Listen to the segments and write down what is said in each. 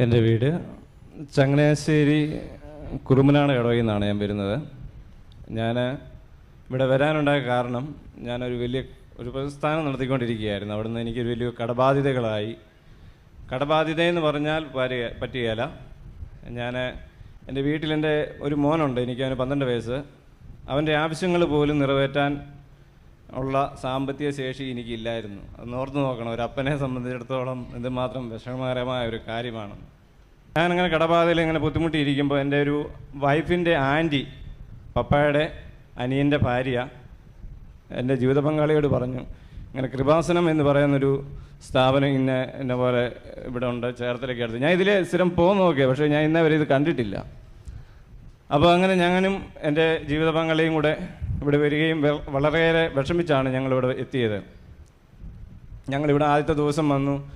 എന്റെ വീട് ചങ്ങനാശ്ശേരി കുറുമനാട് ഇടവയിൽ നിന്നാണ് ഞാൻ വരുന്നത്. ഞാൻ ഇവിടെ വരാനുണ്ടായ കാരണം ഞാനൊരു വലിയ ഒരു പ്രസ്ഥാനം നടത്തിക്കൊണ്ടിരിക്കുകയായിരുന്നു. അവിടുന്ന് എനിക്കൊരു വലിയ കടബാധ്യതകളായി. കടബാധ്യത എന്ന് പറഞ്ഞാൽ പരി പറ്റുകയില്ല. ഞാൻ എന്റെ വീട്ടിലെന്റെ ഒരു മോനുണ്ട്. എനിക്ക് അവന് പന്ത്രണ്ട് വയസ്സ്. അവന്റെ ആവശ്യങ്ങൾ പോലും നിറവേറ്റാൻ ഉള്ള സാമ്പത്തിക ശേഷി എനിക്കില്ലായിരുന്നു. അത് ഓർത്ത് നോക്കണം. ഒരു അപ്പനെ സംബന്ധിച്ചിടത്തോളം എന്തുമാത്രം വിഷമകരമായ ഒരു കാര്യമാണ്. ഞാനങ്ങനെ കടബാധയിൽ ഇങ്ങനെ ബുദ്ധിമുട്ടിയിരിക്കുമ്പോൾ എന്റെ ഒരു വൈഫിന്റെ ആന്റി പപ്പായുടെ അനിയന്റെ ഭാര്യ എന്റെ ജീവിത പങ്കാളിയോട് പറഞ്ഞു ഇങ്ങനെ കൃപാസനം എന്ന് പറയുന്നൊരു സ്ഥാപനം ഇന്ന എന്നെ പോലെ ഇവിടെ ഉണ്ട് ചേർത്തലൊക്കെ അടുത്ത് ഞാൻ ഇതിലെ സ്ഥിരം പോകുന്ന നോക്കിയ പക്ഷേ ഞാൻ ഇന്നേ വരെ ഇത് കണ്ടിട്ടില്ല. അപ്പോൾ അങ്ങനെ ഞാനും എന്റെ ജീവിത പങ്കാളിയും കൂടെ ഇവിടെ വരികയും വളരെയേറെ വിഷമിച്ചാണ് ഞങ്ങളിവിടെ എത്തിയത്. ഞങ്ങളിവിടെ ആദ്യത്തെ ദിവസം വന്നു.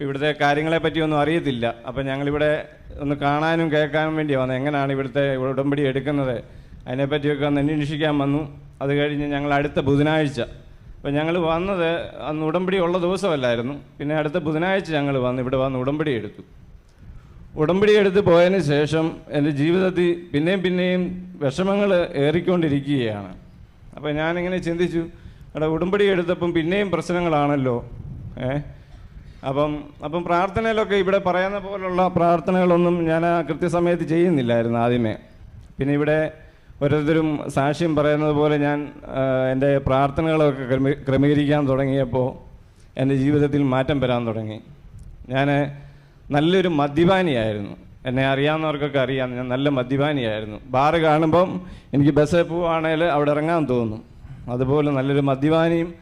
ഇവിടുത്തെ കാര്യങ്ങളെ പറ്റിയൊന്നും അറിയത്തില്ല. അപ്പം ഞങ്ങളിവിടെ ഒന്ന് കാണാനും കേൾക്കാനും വേണ്ടി വന്നത് എങ്ങനെയാണ് ഇവിടുത്തെ ഉടമ്പടി എടുക്കുന്നത്? അതിനെപ്പറ്റിയൊക്കെ ഒന്ന് അന്വേഷിക്കാൻ വന്നു. അത് കഴിഞ്ഞ് ഞങ്ങൾ അടുത്ത ബുധനാഴ്ച. അപ്പം ഞങ്ങൾ വന്നത് അന്ന് ഉടമ്പടി ഉള്ള ദിവസമല്ലായിരുന്നു. പിന്നെ അടുത്ത ബുധനാഴ്ച ഞങ്ങൾ വന്ന് ഇവിടെ വന്ന് ഉടമ്പടി എടുത്തു. ഉടമ്പടി എടുത്ത് പോയതിന് ശേഷം എന്റെ ജീവിതത്തിൽ പിന്നെയും പിന്നെയും വിഷമങ്ങൾ ഏറിക്കൊണ്ടിരിക്കുകയാണ്. അപ്പോൾ ഞാനിങ്ങനെ ചിന്തിച്ചു എടാ ഉടുമ്പടി എടുത്തപ്പം പിന്നെയും പ്രശ്നങ്ങളാണല്ലോ. ഏ? അപ്പം അപ്പം പ്രാർത്ഥനയിലൊക്കെ ഇവിടെ പറയുന്ന പോലുള്ള പ്രാർത്ഥനകളൊന്നും ഞാൻ ആ കൃത്യസമയത്ത് ചെയ്യുന്നില്ലായിരുന്നു ആദ്യമേ. പിന്നെ ഇവിടെ ഓരോരുത്തരും സാക്ഷ്യം പറയുന്നത് പോലെ ഞാൻ എന്റെ പ്രാർത്ഥനകളൊക്കെ ക്രമീ- ക്രമീകരിക്കാൻ തുടങ്ങിയപ്പോൾ എന്റെ ജീവിതത്തിൽ മാറ്റം വരാൻ തുടങ്ങി. ഞാൻ നല്ലൊരു മദ്യപാനിയായിരുന്നു. എന്നെ അറിയാവുന്നവർക്കൊക്കെ അറിയാം. ഞാൻ നല്ല മദ്യപാനിയായിരുന്നു. ബാറ് കാണുമ്പം എനിക്ക് ബസ്സിൽ പോവുകയാണെങ്കിൽ അവിടെ ഇറങ്ങാൻ തോന്നും. അതുപോലെ നല്ലൊരു മദ്യപാനിയും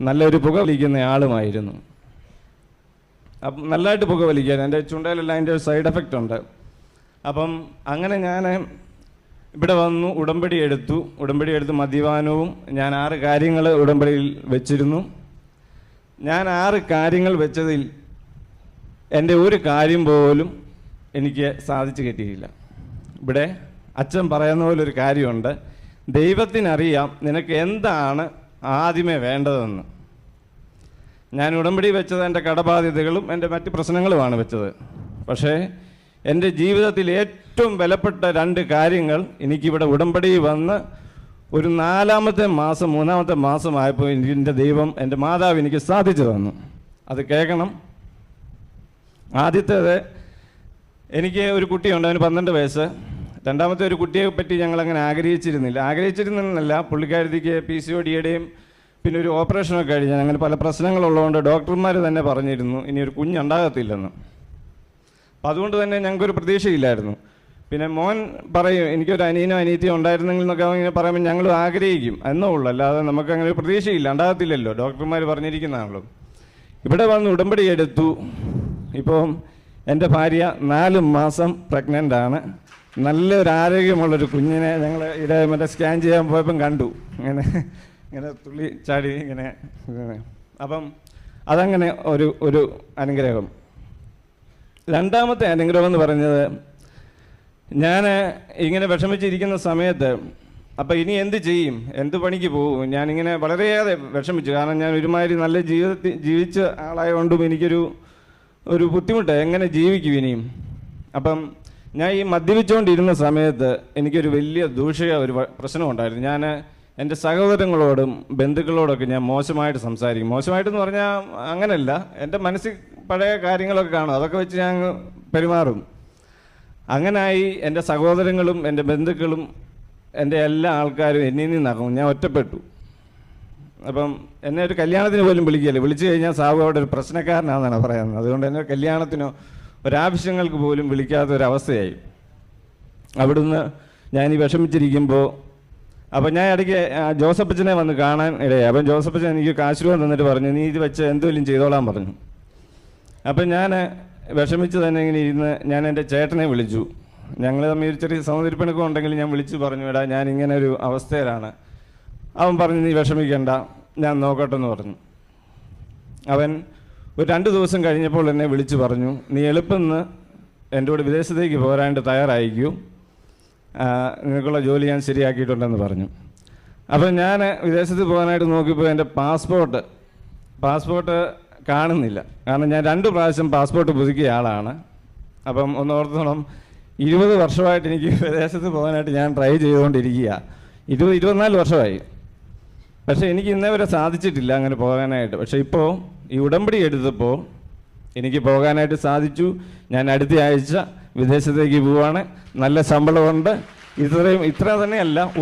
നല്ലൊരു പുക വലിക്കുന്ന ആളുമായിരുന്നു. അപ്പം നല്ലതായിട്ട് പുക വലിക്കാൻ. എന്റെ ചുണ്ടയിലെല്ലാം അതിന്റെ ഒരു സൈഡ് എഫക്റ്റ് ഉണ്ട്. അപ്പം അങ്ങനെ ഞാൻ ഇവിടെ വന്നു ഉടമ്പടി എടുത്തു. ഉടമ്പടി എടുത്ത് മദ്യപാനവും ഞാൻ ആറ് കാര്യങ്ങൾ ഉടമ്പടിയിൽ വെച്ചിരുന്നു. ഞാൻ ആറ് കാര്യങ്ങൾ വെച്ചതിൽ എന്റെ ഒരു കാര്യം പോലും എനിക്ക് സാധിച്ചു കിട്ടിയില്ല ഇവിടെ അച്ഛൻ പറയുന്ന പോലെ ഒരു കാര്യമുണ്ട്. ദൈവത്തിനറിയാം നിനക്ക് എന്താണ് ആദ്യമേ വേണ്ടതെന്ന്. ഞാൻ ഉടമ്പടി വെച്ചത് എന്റെ കടബാധ്യതകളും എന്റെ മറ്റ് പ്രശ്നങ്ങളുമാണ് വെച്ചത്. പക്ഷേ എന്റെ ജീവിതത്തിൽ ഏറ്റവും വിലപ്പെട്ട രണ്ട് കാര്യങ്ങൾ എനിക്കിവിടെ ഉടമ്പടി വന്ന് ഒരു നാലാമത്തെ മാസം മൂന്നാമത്തെ മാസമായപ്പോൾ എന്റെ ദൈവം എന്റെ മാതാവ് എനിക്ക് സാധിച്ചു തന്നു. അത് കേൾക്കണം. ആദ്യത്തേത് എനിക്ക് ഒരു കുട്ടിയുണ്ട് അവന് പന്ത്രണ്ട് വയസ്സ്. രണ്ടാമത്തെ ഒരു കുട്ടിയെ പറ്റി ഞങ്ങൾ അങ്ങനെ ആഗ്രഹിച്ചിരുന്നില്ല ആഗ്രഹിച്ചിരുന്നില്ല പുള്ളിക്കാരത്തിക്ക് പി സി ഒ ഡിയുടെയും പിന്നെ ഒരു ഓപ്പറേഷനൊക്കെ കഴിഞ്ഞാൽ അങ്ങനെ പല പ്രശ്നങ്ങളുള്ളതുകൊണ്ട് ഡോക്ടർമാർ തന്നെ പറഞ്ഞിരുന്നു ഇനി ഒരു കുഞ്ഞുണ്ടാകത്തില്ലെന്ന് അപ്പം അതുകൊണ്ട് തന്നെ ഞങ്ങൾക്കൊരു പ്രതീക്ഷയില്ലായിരുന്നു. പിന്നെ മോൻ പറയും എനിക്കൊരു അനിയനോ അനിയത്തിയോ ഉണ്ടായിരുന്നെങ്കിൽ എന്നൊക്കെ ഇങ്ങനെ പറയുമ്പോൾ ഞങ്ങൾ ആഗ്രഹിക്കും. എന്നേ ഉള്ളൂ. അല്ലാതെ നമുക്ക് അങ്ങനെ ഒരു പ്രതീക്ഷയില്ല. ഉണ്ടാകത്തില്ലല്ലോ. ഡോക്ടർമാർ പറഞ്ഞിരിക്കുന്നതാണല്ലോ. ഇവിടെ വന്ന് ഉടമ്പടി എടുത്തു. ഇപ്പം എന്റെ ഭാര്യ നാല് മാസം പ്രഗ്നന്റ് ആണ്. നല്ലൊരു ആരോഗ്യമുള്ളൊരു കുഞ്ഞിനെ ഞങ്ങൾ ഇവിടെ മറ്റേ സ്കാൻ ചെയ്യാൻ പോയപ്പം കണ്ടു. ഇങ്ങനെ ഇങ്ങനെ തുള്ളി ചാടി ഇങ്ങനെ. അപ്പം അതങ്ങനെ ഒരു ഒരു അനുഗ്രഹം. രണ്ടാമത്തെ അനുഗ്രഹം എന്ന് പറഞ്ഞത് ഞാൻ ഇങ്ങനെ വിഷമിച്ചിരിക്കുന്ന സമയത്ത് അപ്പം ഇനി എന്ത് ചെയ്യും? എന്ത് പണിക്ക് പോകും ഞാനിങ്ങനെ വളരെയേറെ വിഷമിച്ചു. കാരണം ഞാൻ ഒരുമാതിരി നല്ല ജീവിതത്തിൽ ജീവിച്ച ആളായതുകൊണ്ടും എനിക്കൊരു ഒരു ബുദ്ധിമുട്ട്. എങ്ങനെ ജീവിക്കും ഇനിയും? അപ്പം ഞാൻ ഈ മദ്യപിച്ചുകൊണ്ടിരുന്ന സമയത്ത് എനിക്കൊരു വലിയ ദൂഷിക ഒരു പ്രശ്നം പ്രശ്നമുണ്ടായിരുന്നു. ഞാൻ എന്റെ സഹോദരങ്ങളോടും ബന്ധുക്കളോടൊക്കെ ഞാൻ മോശമായിട്ട് സംസാരിക്കും. മോശമായിട്ടെന്ന് പറഞ്ഞാൽ അങ്ങനെയല്ല എന്റെ മനസ്സിൽ പഴയ കാര്യങ്ങളൊക്കെ കാണും. അതൊക്കെ വെച്ച് ഞാൻ പെരുമാറും. അങ്ങനായി എന്റെ സഹോദരങ്ങളും എന്റെ ബന്ധുക്കളും എന്റെ എല്ലാ ആൾക്കാരും എന്നിൽ നിന്നാകും ഞാൻ ഒറ്റപ്പെട്ടു. അപ്പം എന്നെ ഒരു കല്യാണത്തിന് പോലും വിളിക്കുകയില്ല? വിളിച്ചു കഴിഞ്ഞാൽ സാബു അവിടെ ഒരു പ്രശ്നക്കാരനാണെന്നാണ് പറയുന്നത്. അതുകൊണ്ട് എന്നെ കല്യാണത്തിനോ ഒരാവശ്യങ്ങൾക്ക് പോലും വിളിക്കാത്ത ഒരവസ്ഥയായി അവിടുന്ന് ഞാൻ ഈ വിഷമിച്ചിരിക്കുമ്പോൾ അപ്പം ഞാൻ ഇടയ്ക്ക് ജോസഫച്ചനെ വന്ന് കാണാൻ ഇടയായി. അപ്പം ജോസഫച്ചൻ എനിക്ക് കാശ് തന്നിട്ട് പറഞ്ഞു നീ ഇത് വെച്ച് എന്തെങ്കിലും ചെയ്തോളാൻ പറഞ്ഞു. അപ്പം ഞാൻ വിഷമിച്ച് തന്നെ ഇങ്ങനെ ഇരുന്ന് ഞാൻ എന്റെ ചേട്ടനെ വിളിച്ചു. ഞങ്ങൾ തമ്മിൽ ഒരു ചെറിയ സമുദ്രപ്പിണക്കം ഉണ്ടെങ്കിൽ ഞാൻ വിളിച്ചു പറഞ്ഞു ഇടാ ഞാൻ ഇങ്ങനെ ഒരു അവസ്ഥയിലാണ്. അവൻ പറഞ്ഞു നീ വിഷമിക്കേണ്ട ഞാൻ നോക്കട്ടെ എന്ന് പറഞ്ഞു. അവൻ ഒരു രണ്ട് ദിവസം കഴിഞ്ഞപ്പോൾ എന്നെ വിളിച്ചു പറഞ്ഞു നീ എളുപ്പമെന്ന് എന്റെ കൂടെ വിദേശത്തേക്ക് പോരാണ്ട് തയ്യാറായിക്കൂ ആ, നിനക്കുള്ള ജോലി ഞാൻ ശരിയാക്കിയിട്ടുണ്ടെന്ന് പറഞ്ഞു. അപ്പം ഞാൻ വിദേശത്ത് പോകാനായിട്ട് നോക്കിയപ്പോൾ എന്റെ പാസ്പോർട്ട് പാസ്പോർട്ട് കാണുന്നില്ല. കാരണം ഞാൻ രണ്ട് പ്രാവശ്യം പാസ്പോർട്ട് പുതുക്കിയ ആളാണ്. അപ്പം ഒന്ന് ഓർത്തോണം ഇരുപത് വർഷമായിട്ട് എനിക്ക് വിദേശത്ത് പോകാനായിട്ട് ഞാൻ ട്രൈ ചെയ്തുകൊണ്ടിരിക്കുക. ഇരുപത് ഇരുപത്തിനാല് വർഷമായി. പക്ഷേ എനിക്ക് ഇന്നേ വരെ സാധിച്ചിട്ടില്ല അങ്ങനെ പോകാനായിട്ട്. പക്ഷേ ഇപ്പോൾ ഈ ഉടമ്പടി എടുത്തപ്പോൾ എനിക്ക് പോകാനായിട്ട് സാധിച്ചു. ഞാൻ അടുത്ത ആഴ്ച വിദേശത്തേക്ക് പോവാണ്. നല്ല ശമ്പളമുണ്ട്. ഇത്രയും ഇത്ര തന്നെയല്ല